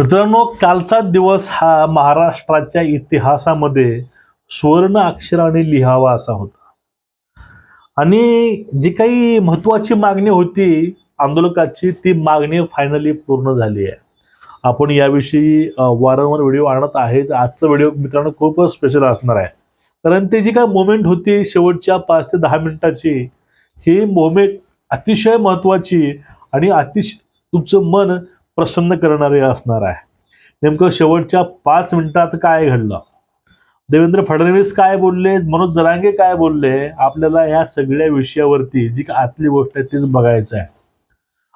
मित्रांनो कालचा दिवस हा महाराष्ट्राच्या इतिहासामध्ये सुवर्ण अक्षराने लिहावा असा होता. आणि जी काही महत्वाची मागणी होती आंदोलकाची ती मागणी फायनली पूर्ण झाली आहे. आपण याविषयी वारंवार व्हिडिओ आणत आहेच आजचा व्हिडिओ मित्रांनो खूपच स्पेशल असणार आहे. कारण ती जी काय मोमेंट होती शेवटच्या पाच ते दहा मिनिटाची ही मोमेंट अतिशय महत्वाची आणि अतिशय तुमचं मन प्रसन्न करणारे असणार आहे. नेमकं शेवटच्या पाच मिनिटात काय घडलं? देवेंद्र फडणवीस काय बोलले? मनोज जरांगे काय बोलले? आपल्याला या सगळ्या विषयावरती जी आतली गोष्ट आहे तीच बघायचं आहे.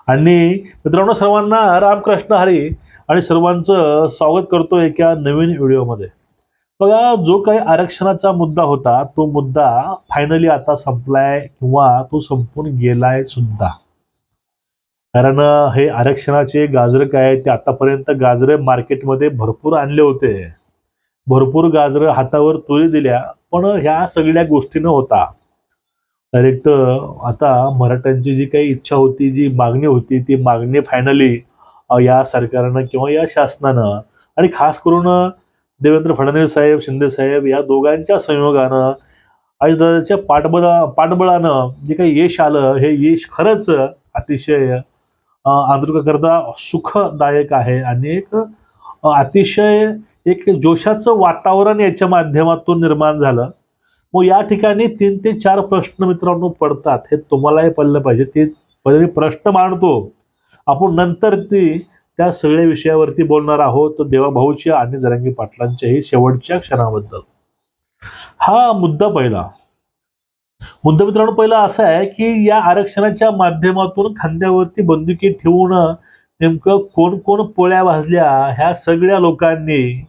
आणि मित्रांनो सर्वांना रामकृष्ण हरी आणि सर्वांचं स्वागत करतो एका नवीन व्हिडिओमध्ये. बघा जो काही आरक्षणाचा मुद्दा होता तो मुद्दा फायनली आता संपलाय किंवा तो संपून गेलाय सुद्धा. कारण हे आरक्षणाचे गाजरं काय ते आतापर्यंत गाजरं मार्केटमध्ये भरपूर आणले होते. भरपूर गाजरं हातावर तुरी दिल्या पण ह्या सगळ्या गोष्टी न होता. डायरेक्ट आता मराठ्यांची जी काही इच्छा होती जी मागणी होती ती मागणी फायनली या सरकारनं किंवा या शासनानं आणि खास करून देवेंद्र फडणवीस साहेब शिंदे साहेब या दोघांच्या संयोगानं आणि त्याच्या पाठबळा पाठबळानं जे काही यश आलं हे यश खरंच अतिशय आंदोलकाकरता सुखदायक आहे आणि एक अतिशय एक जोशाचं वातावरण याच्या माध्यमातून निर्माण झालं. मग या ठिकाणी तीन ते चार प्रश्न मित्रांनो पडतात हे तुम्हालाही पडलं पाहिजे. ते पहिले मी प्रश्न मांडतो. आपण नंतर ती त्या सगळ्या विषयावरती बोलणार आहोत. देवाभाऊच्या आणि जरांगी पाटलांच्याही शेवटच्या क्षणाबद्दल. हा मुद्दा पहिला. मुद्दा मित्रांनो पहिला असा आहे की या आरक्षणाच्या माध्यमातून खांद्यावरती बंदुकी ठेवून नेमकं कोण कोण पोळ्या भाजल्या ह्या सगळ्या लोकांनी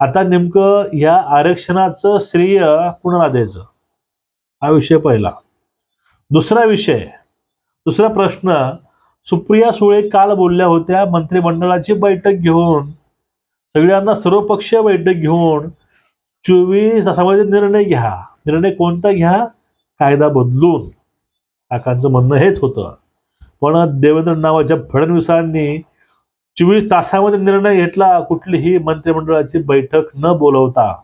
आता नेमकं ह्या आरक्षणाचं श्रेय कुणाला द्यायचं? हा विषय पहिला. दुसरा विषय दुसरा प्रश्न सुप्रिया सुळे काल बोलल्या होत्या मंत्रिमंडळाची बैठक घेऊन सगळ्यांना सर्वपक्षीय बैठक घेऊन चोवीस तासामध्ये निर्णय घ्या. निर्णय कोणता घ्या? कायदा बदलून काकांचं म्हणणं हेच होतं. पण देवेंद्र नावाच्या फडणवीसांनी चोवीस तासामध्ये निर्णय घेतला कुठलीही मंत्रिमंडळाची बैठक न बोलवता.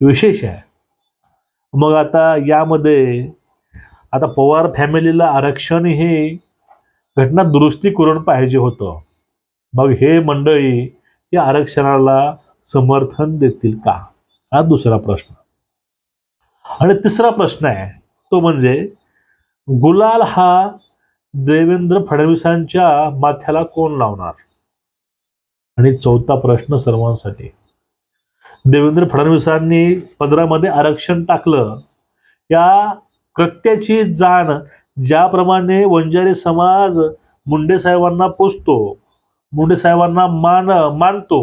विशेष आहे. मग आता यामध्ये आता पवार फॅमिलीला आरक्षण हे घटना दुरुस्ती करून पाहिजे होतं. मग हे मंडळी या आरक्षणाला समर्थन देतील का? हा दुसरा प्रश्न. आणि तिसरा प्रश्न आहे तो म्हणजे गुलाल हा देवेंद्र फडणवीसांच्या माथ्याला कोण लावणार? आणि चौथा प्रश्न सर्वांसाठी. देवेंद्र फडणवीसांनी पदरामध्ये आरक्षण टाकलं. या कृत्याची जाण ज्याप्रमाणे वंजारी समाज मुंडे साहेबांना पोचतो मुंडे साहेबांना मान मानतो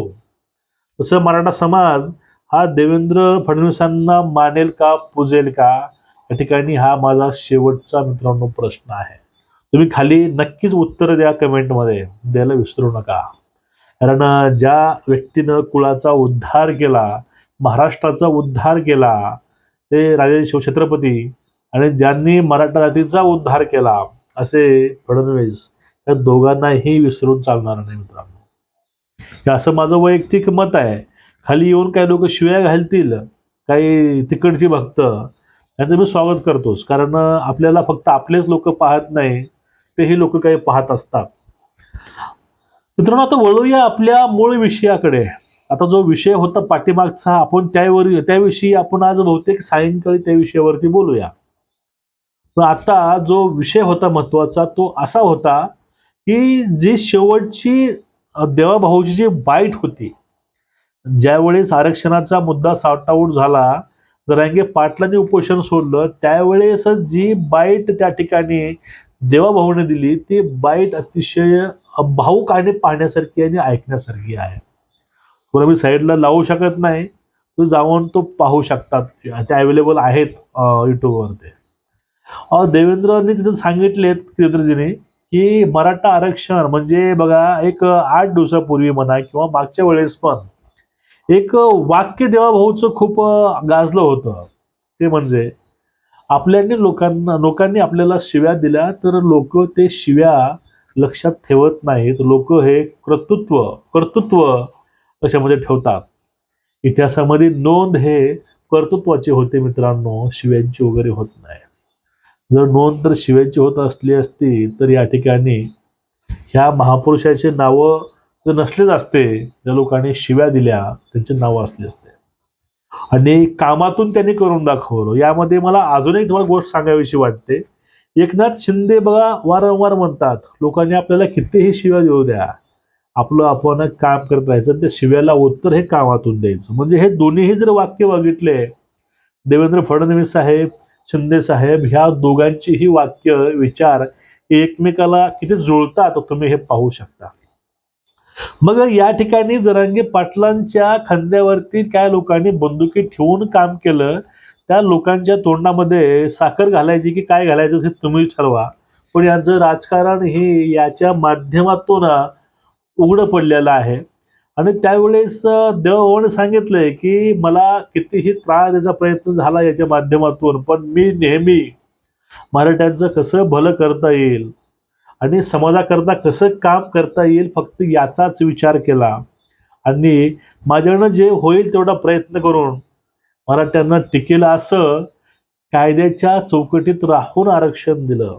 तसं मराठा समाज हा देवेंद्र फडणवीसांना मानेल का पूजेल का? या ठिकाणी हा माझा शेवटचा मित्रांनो प्रश्न आहे. तुम्ही खाली नक्कीच उत्तर द्या कमेंटमध्ये. द्यायला विसरू नका. कारण ज्या व्यक्तीनं कुळाचा उद्धार केला महाराष्ट्राचा उद्धार केला ते राजे शिवछत्रपती आणि ज्यांनी मराठा जातीचा उद्धार केला असे फडणवीस या दोघांनाही विसरून चालणार नाही मित्रांनो. हे असं माझं वैयक्तिक मत आहे. खाली येऊन काही लोक शिव्या घालतील काही तिकडची भक्त त्यांचं मी स्वागत करतोच. कारण आपल्याला फक्त आपलेच लोक पाहत नाही तेही लोक काही पाहत असतात. मित्रांनो आता वळूया आपल्या मूळ विषयाकडे. आता जो विषय होता पाठीमागचा आपण त्यावर त्याविषयी आपण आज बहुतेक सायंकाळी त्या विषयावरती बोलूया. पण आता जो विषय होता महत्त्वाचा तो असा होता की जी शेवटची देवाभाऊची जी बाईट होती ज्यावेळेस आरक्षणाचा मुद्दा सॉर्टआउट झाला जरांगे पाटलांनी उपोषण सोडलं त्यावेळेस जी बाईट त्या ठिकाणी देवाभाऊने दिली ती बाईट अतिशय भाऊक आणि पाहण्यासारखी आणि ऐकण्यासारखी आहे. तुला मी साईडला लावू शकत नाही तू जाऊन तो पाहू शकतात ते अवेलेबल आहेत युट्यूबवर ते देवेंद्रांनी देवेंद्रनी सांगितलेत देवेंद्रजीने की मराठा आरक्षण म्हणजे बघा एक आठ दिवसापूर्वी म्हणा किंवा मागच्या वेळेस पण एक वाक्य देवाभाऊचं खूप गाजलं होतं. ते म्हणजे आपल्याने लोकांना लोकांनी आपल्याला शिव्या दिल्या तर लोक ते शिव्या लक्षात ठेवत नाहीत. लोक हे कर्तृत्व कर्तृत्व कशामध्ये ठेवतात? इतिहासामध्ये नोंद हे कर्तृत्वाचे होते मित्रांनो शिव्यांची वगैरे होत नाही. जर नोंद तर शिव्यांची होत असली असती तर या ठिकाणी ह्या महापुरुषाचे नावं जर नसलेच असते. ज्या लोकांनी शिव्या दिल्या त्यांचे नावं असले असते. आणि कामातून त्यांनी करून दाखवलं. यामध्ये मला अजून एक तुम्हाला गोष्ट सांगावीशी वाटते. एकनाथ शिंदे बघा वारंवार म्हणतात लोकांनी आपल्याला कितीही शिव्या देऊ द्या. आपलं आपण काम करत राहायचं त्या शिव्याला उत्तर हे कामातून द्यायचं. म्हणजे हे दोन्हीही जर वाक्य बघितले देवेंद्र फडणवीस साहेब शिंदे साहेब ह्या दोघांचीही वाक्य विचार एकमेकाला किती जुळतात तुम्ही हे पाहू शकता. मग या ठिकाणी जरांगे पाटलांच्या खांद्यावरती काय लोकांनी बंदुकी ठेवून काम केलं. त्या लोकांच्या तोंडामध्ये साखर घालायची की काय घालायचं हे तुम्ही ठरवा. पण यांचं राजकारण हे याच्या माध्यमातून उघडं पडलेलं आहे. आणि त्यावेळेस देवभावाने सांगितलंय की मला कितीही त्रास द्यायचा प्रयत्न झाला याच्या माध्यमातून पण मी नेहमी मराठ्यांचं कसं भलं करता येईल आणि समाजाकरता कसं काम करता येईल फक्त याचाच विचार केला. आणि माझ्याकडनं जे होईल तेवढा प्रयत्न करून मराठ्यांना टिकेल असं कायद्याच्या चौकटीत राहून आरक्षण दिलं.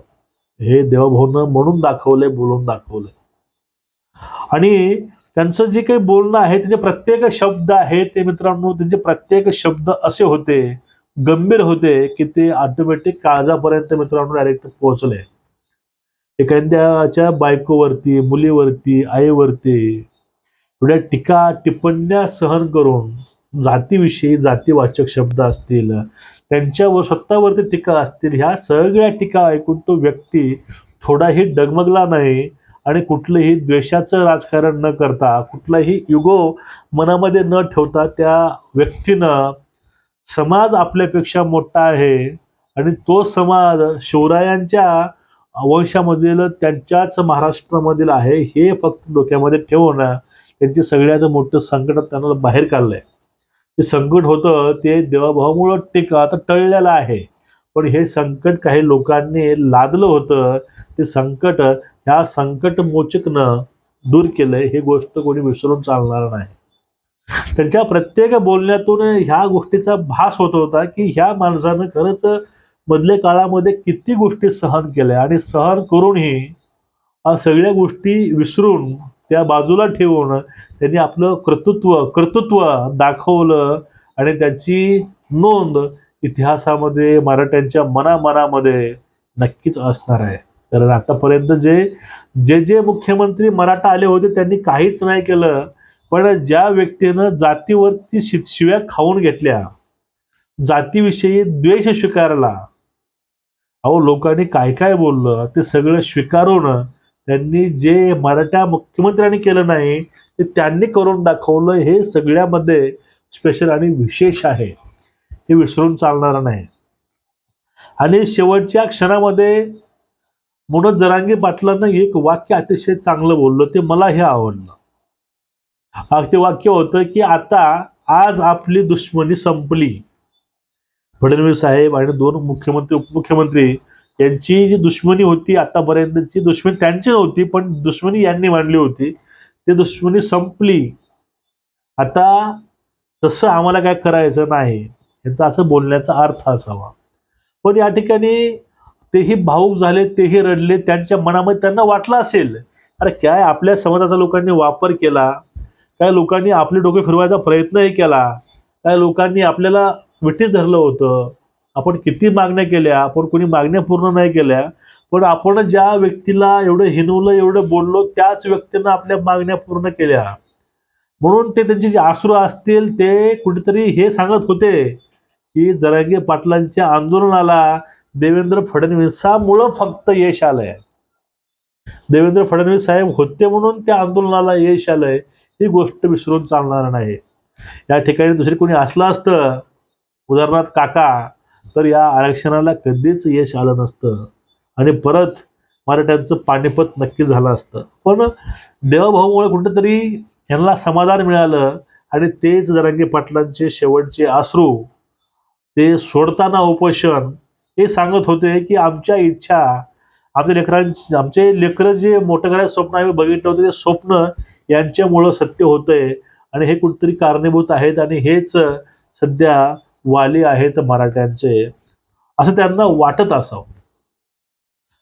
हे देवभाऊनं म्हणून दाखवलंय बोलून दाखवलंय. आणि त्यांचं जे काही बोलणं आहे त्याचे प्रत्येक शब्द आहे ते मित्रांनो त्यांचे प्रत्येक शब्द असे होते गंभीर होते की ते ऑटोमॅटिक काळजापर्यंत मित्रांनो डायरेक्ट पोहोचले. एखाद्याच्या बायकोवरती मुलीवरती आईवरती एवढ्या टीका टिप्पण्या सहन करून जातीविषयी जातीवाचक शब्द असतील त्यांच्यावर स्वतःवरती टीका असतील ह्या सगळ्या टीका ऐकून तो व्यक्ती थोडाही डगमगला नाही आणि कुठलंही द्वेषाचं राजकारण न करता कुठलाही युगो मनामध्ये न ठेवता त्या व्यक्तीनं समाज आपल्यापेक्षा मोठा आहे आणि तो समाज शिवरायांच्या वंशामधील त्यांच्याच महाराष्ट्रामधील आहे हे फक्त डोक्यामध्ये ठेवून त्यांचे सगळ्यात मोठं संकट त्यांना बाहेर काढलंय. ते संकट होतं ते देवाभावामुळं टिका आता टळलेलं आहे. पण हे संकट काही लोकांनी लादलं होतं. ते संकट ह्या संकट मोचकनं दूर केलंय हे गोष्ट कोणी विसरून चालणार नाही. त्यांच्या प्रत्येक बोलण्यातून ह्या गोष्टीचा भास होत होता की ह्या माणसानं खरंच मधल्या काळामध्ये किती गोष्टी सहन केल्या आणि सहन करूनही सगळ्या गोष्टी विसरून त्या बाजूला ठेवून त्यांनी आपलं कर्तृत्व कर्तृत्व दाखवलं आणि त्याची नोंद इतिहासामध्ये मराठ्यांच्या मनामनामध्ये नक्कीच असणार आहे. कारण आतापर्यंत जे जे जे मुख्यमंत्री मराठा आले होते त्यांनी काहीच नाही केलं. पण ज्या व्यक्तीनं जातीवरती शि शिव्या खाऊन घेतल्या जातीविषयी द्वेष स्वीकारला अहो लोकांनी काय काय बोललं ते सगळं स्वीकारून त्यांनी जे मराठा मुख्यमंत्र्यांनी केलं नाही ते त्यांनी करून दाखवलं हे सगळ्यामध्ये स्पेशल आणि विशेष आहे. हे विसरून चालणार नाही. आणि शेवटच्या क्षणामध्ये मनोज जरांगी पाटलांना एक वाक्य अतिशय चांगलं बोललं ते मला हे आवडलं. ते वाक्य होतं की आता आज आपली दुश्मनी संपली. फडणवीस साहेब आणि दोन मुख्यमंत्री उपमुख्यमंत्री यांची जी दुश्मनी होती आतापर्यंतची दुश्मनी त्यांची नव्हती पण दुश्मनी यांनी मांडली होती. ती दुश्मनी संपली. आता तसं आम्हाला काय करायचं नाही यांचा असं बोलण्याचा अर्थ असावा. पण या ठिकाणी तेही भाऊक झाले तेही रडले त्यांच्या मनामध्ये त्यांना वाटलं असेल अरे काय आपल्या समाजाचा लोकांनी वापर केला काय लोकांनी आपले डोके फिरवायचा प्रयत्नही केला काय लोकांनी आपल्याला विटीत धरलं होतं. आपण किती मागण्या केल्या आपण कोणी मागण्या पूर्ण नाही केल्या पण आपण ज्या व्यक्तीला एवढं हिनवलं एवढं बोललो त्याच व्यक्तीनं आपल्या मागण्या पूर्ण केल्या. म्हणून ते त्यांचे जे आसरू असतील ते कुठेतरी हे सांगत होते की जरांगे पाटलांच्या आंदोलनाला देवेंद्र फडणवीसामुळं फक्त यश आलंय. देवेंद्र फडणवीस साहेब होते म्हणून त्या आंदोलनाला यश आलंय ही गोष्ट विसरून चालणार नाही. या ठिकाणी दुसरी कोणी असलं असतं उदाहरणार्थ काका तर या आरक्षणाला कधीच यश आलं नसतं. आणि परत मराठ्यांचं पानिपत नक्की झालं असतं. पण देवभाऊमुळे कुठेतरी यांना समाधान मिळालं आणि तेच जरांगी पाटलांचे शेवटचे आसरू ते सोडताना उपोषण हे सांगत होते की आमच्या इच्छा आमच्या लेकरांचे आमचे लेकरं जे मोठं करायचं स्वप्न आम्ही बघितलं होतं ते स्वप्न यांच्यामुळं सत्य होतंय. आणि हे कुठेतरी कारणीभूत आहेत आणि हेच सध्या वाली आहेत मराठ्यांचे असं त्यांना वाटत असावं.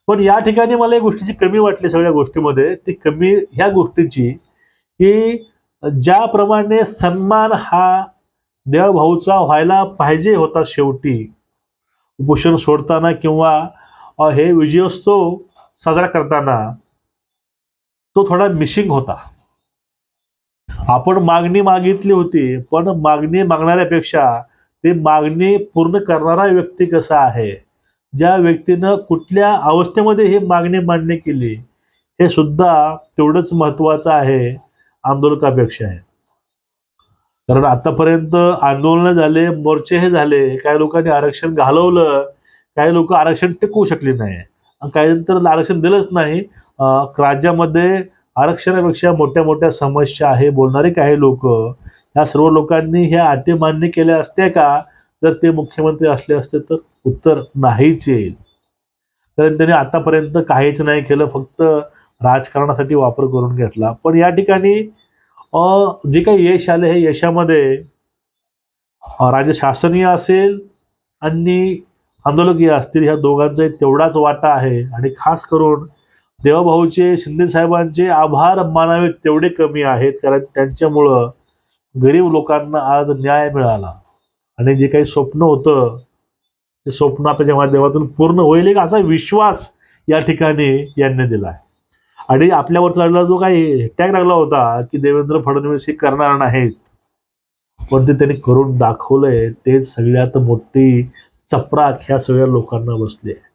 पण या ठिकाणी मला या गोष्टीची कमी वाटली सगळ्या गोष्टीमध्ये. ती कमी ह्या गोष्टीची की ज्याप्रमाणे सन्मान हा देवभाऊचा व्हायला पाहिजे होता शेवटी उपोषण सोडताना किंवा हे विजयोत्सव साजरा करताना तो थोडा मिसिंग होता. आपण मागणी मागितली होती पण मागणी मागणाऱ्यापेक्षा ते मागणी पूर्ण करणारा व्यक्ती कसा आहे? ज्या व्यक्तीनं कुठल्या अवस्थेमध्ये ही मागणी मान्य केली हे सुद्धा तेवढंच महत्वाचं आहे आंदोलकापेक्षा आहे. कारण आतापर्यंत आंदोलन झाले मोर्चे हे झाले काही लोकांनी आरक्षण घालवलं काही लोक आरक्षण टिकवू शकले नाही. आणि काही तर आरक्षण दिलंच नाही. राज्यामध्ये आरक्षणापेक्षा मोठ्या मोठ्या समस्या आहे बोलणारे काही लोक ह्या सर्व लोकांनी ह्या अटी मान्य केल्या असत्या का? जर ते मुख्यमंत्री असले असते तर उत्तर नाहीच येईल. कारण त्यांनी आतापर्यंत काहीच नाही केलं फक्त राजकारणासाठी वापर करून घेतला. पण या ठिकाणी जे काही यश आले हे यशामध्ये राजशासनीय राज्य शासनीय असेल आणि आंदोलकीय असतील ह्या दोघांचा तेवढाच वाटा आहे. आणि खास करून देवाभाऊचे शिंदे साहेबांचे आभार मानावे तेवढे कमी आहेत. कारण त्यांच्यामुळं गरीब लोकांना आज न्याय मिळाला. आणि जे काही स्वप्न होतं ते स्वप्न आपल्या माध्यमातून पूर्ण होईल एक असा विश्वास या ठिकाणी यांनी दिला आहे आणि आपल्यावर लागला जो काही टॅग लागला होता की देवेंद्र फडणवीस हे करणार नाहीत पण ते त्यांनी करून दाखवलंय ते सगळ्यात मोठी चपराक ह्या सगळ्या लोकांना बसली आहे.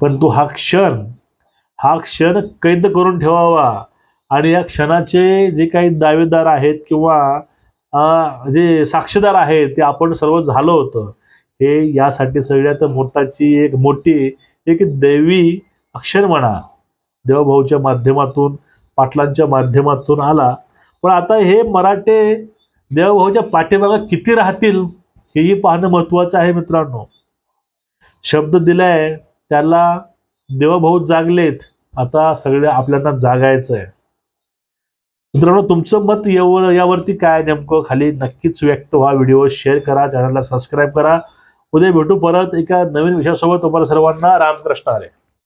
पण तो हा क्षण हा क्षण कैद करून ठेवावा आणि या क्षणाचे जे काही दावेदार आहेत किंवा जे साक्षीदार आहेत ते आपण सर्व झालो होतं. हे यासाठी सगळ्यात मोठाची एक मोठी एक दैवी अक्षर म्हणा. देवभाऊच्या माध्यमातून पाटलांच्या माध्यमातून आला. पण आता हे मराठे देवभाऊच्या पाठीमागं किती राहतील हेही पाहणं महत्वाचं आहे मित्रांनो. शब्द दिलाय त्याला देवभाऊ जागलेत. आता सगळ्या आपल्याला जागायचं आहे मित्रांनो तुमचं मत यावर यावरती काय नेमकं खाली नक्कीच व्यक्त व्हा. व्हिडिओ शेअर करा चॅनलला सबस्क्राईब करा. उद्या भेटू परत एका नवीन विषयासोबत. तुम्हाला सर्वांना रामकृष्ण आले